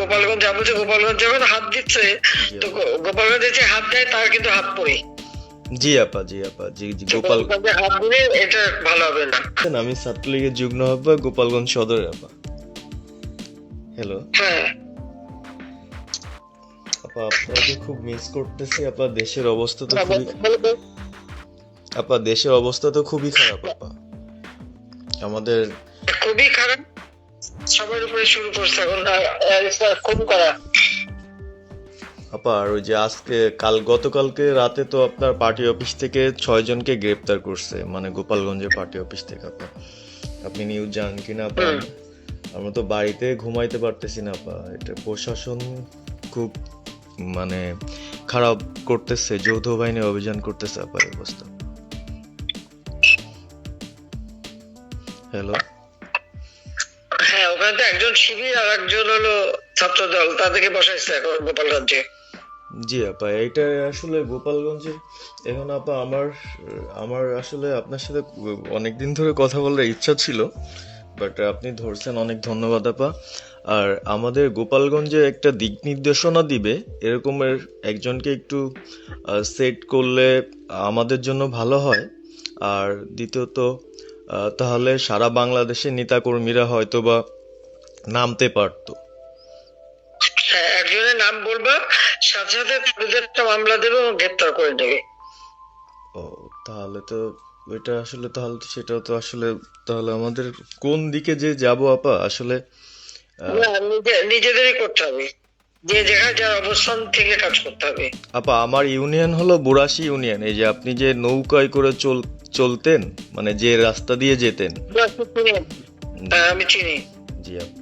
গোপালগঞ্জ যা বলছে গোপালগঞ্জ যখন হাত দিচ্ছে। তো গোপালগঞ্জে যে হাত দেয় তার কিন্তু হাত পড়ে। জি আপা জি আপা জি জি গোপাল হাত দিলে এটা ভালো হবে না। আমি ছাত্রলীগের যুগ্ম আহ্বায়ক গোপালগঞ্জ সদরের আপা। হ্যালো হ্যাঁ। আপা আপনাকে খুব মিস করতেছি আপা দেশের অবস্থা তো খুবই। আপা দেশের অবস্থা তো খুবই খারাপ আপা। আমাদের খুবই খারাপ। সবার উপরে শুরু করছে এখন খুন করা। আপা আর ওই যে আজকে কাল গতকালকে রাতে তো আপনার পার্টি অফিস থেকে ছয় জনকে গ্রেপ্তার করছে মানে গোপালগঞ্জের পার্টি অফিস থেকে আপা। আপনি নিউজ জানেন কিনা আপা? আমরা তো বাড়িতে ঘুমাইতে পারতেছি না আপা। এটা প্রশাসন খুব মানে খারাপ করতেছে যৌথ বাহিনী অভিযান করতেছে আপা এই অবস্থা। হ্যালো হ্যাঁ ওখানে তো একজন শিবির আর একজন হলো ছাত্র দল তাদেরকে বসাইছে এখন গোপালগঞ্জে। জি আপা, এইটা আসলে গোপালগঞ্জে, এখন আপা আমার আমার আসলে আপনার সাথে অনেক দিন ধরে কথা বলার ইচ্ছা ছিল, বাট আপনি ধরছেন, অনেক ধন্যবাদ আপা। আর আমাদের গোপালগঞ্জে একটা দিক নির্দেশনা দিবে, এরকমের একজনকে একটু সেট করলে আমাদের জন্য ভালো হয়। আর দ্বিতীয়ত তাহলে সারা বাংলাদেশের নেতাকর্মীরা হয়তো বা নামতে পারতো। হ্যাঁ একজনের নাম বলবা সাথে সাথে তাদের একটা মামলা দেবে এবং গ্রেপ্তার করে নেবে। ও তাহলে তো ওইটা আসলে তাহলে তো সেটাও তো আসলে তাহলে আমাদের কোন দিকে যে যাব আপা? আসলে নিজেদেরই করতে হবে। যে যার অবস্থান থেকে কাজ করতে হবে। আপা আমার ইউনিয়ন হলো বুড়াশি ইউনিয়ন। এই যে আপনি যে নৌকায় করে চল চলতেন মানে যে রাস্তা দিয়ে যেতেন। হ্যাঁ, আমি চিনি। জি আপা।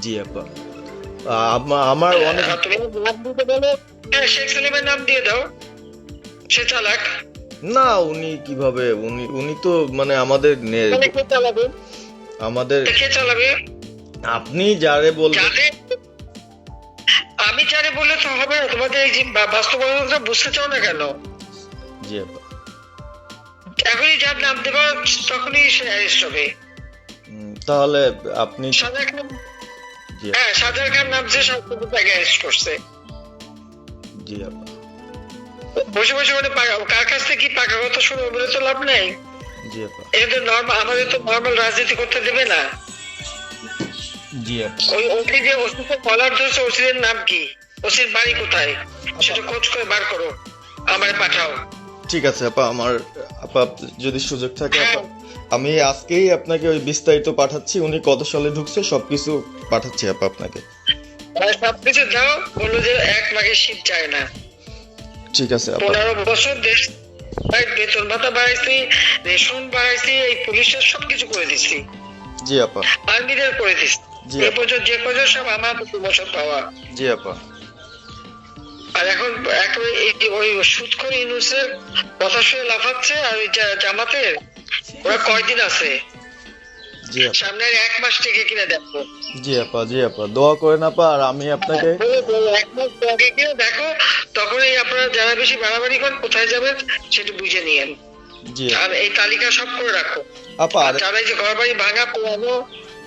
জি আপা। আমার অনেক নাম দিতে হ্যাঁ শেখ সালিমের নাম দিয়ে দাও। সে চালাক। না উনি কীভাবে? উনি উনি তো মানে আমাদের নে- তাহলে কে চালাবে? আমাদের আপনি যারে বলবেন আমি যারে বললে তো হবে না। তোমাদের এই যে বাস্তবতা বুঝতে চাও না কেন? জি আপা। এখনই যার নাম দেবো তখনই সে অ্যারেস্ট হবে তাহলে আপনি হ্যাঁ সাজার খান নামছে সবকিছু তাকে অ্যারেস্ট করছে। জি আপা। বসে বসে মানে কার কাছ থেকে কি পাকা কথা শুনব বলে তো লাভ নেই? জি আপা। এটা নর্মাল আমাদের তো নর্মাল রাজনীতি করতে দেবে না। জি আপা। ওই ওসি যে ওসিকে কলার ধরছে ওসির নাম কি? ওসির বাড়ি কোথায়? সেটা খোঁজ করে বার করো। আমার পাঠাও। ঠিক আছে আপা আমার আপা যদি সুযোগ থাকে আপা আমি আজকেই আপনাকে ওই বিস্তারিত পাঠাচ্ছি উনি কত সালে ঢুকছে সবকিছু পাঠাচ্ছি আপা আপনাকে। সবকিছু দাও বলল যে এক মাঘে শীত যায় না। ঠিক আছে আপা। পনেরো বছর দেশ ভাই বেতন ভাতা বাড়াইছি রেশন বাড়াইছি এই পুলিশের সবকিছু করে দিছি। জি আপা। আর্মিদের করে দিছি। জি এই আপা। বছর যে কজন সব আমার প্রমোশন পাওয়া। জি আপা। আর এখন একেবারে ওই সুদ করে ইউনুসের কথা শুনে লাফাচ্ছে আর ওই জামাতের ওরা কয়দিন আছে? সামনের এক মাস থেকে কিনে দেখো। জি আপা জি আপা। দোয়া করেন আপা আর আমি আপনাকে বলে বলে এক মাস আগে কিনে দেখো তখনই আপনারা যারা বেশি বাড়াবাড়ি করেন কোথায় যাবেন সেটা বুঝে নিয়েন। জি আর এই তালিকা সব করে রাখো। আপা যারা এই যে ঘর বাড়ি ভাঙা পোড়ানো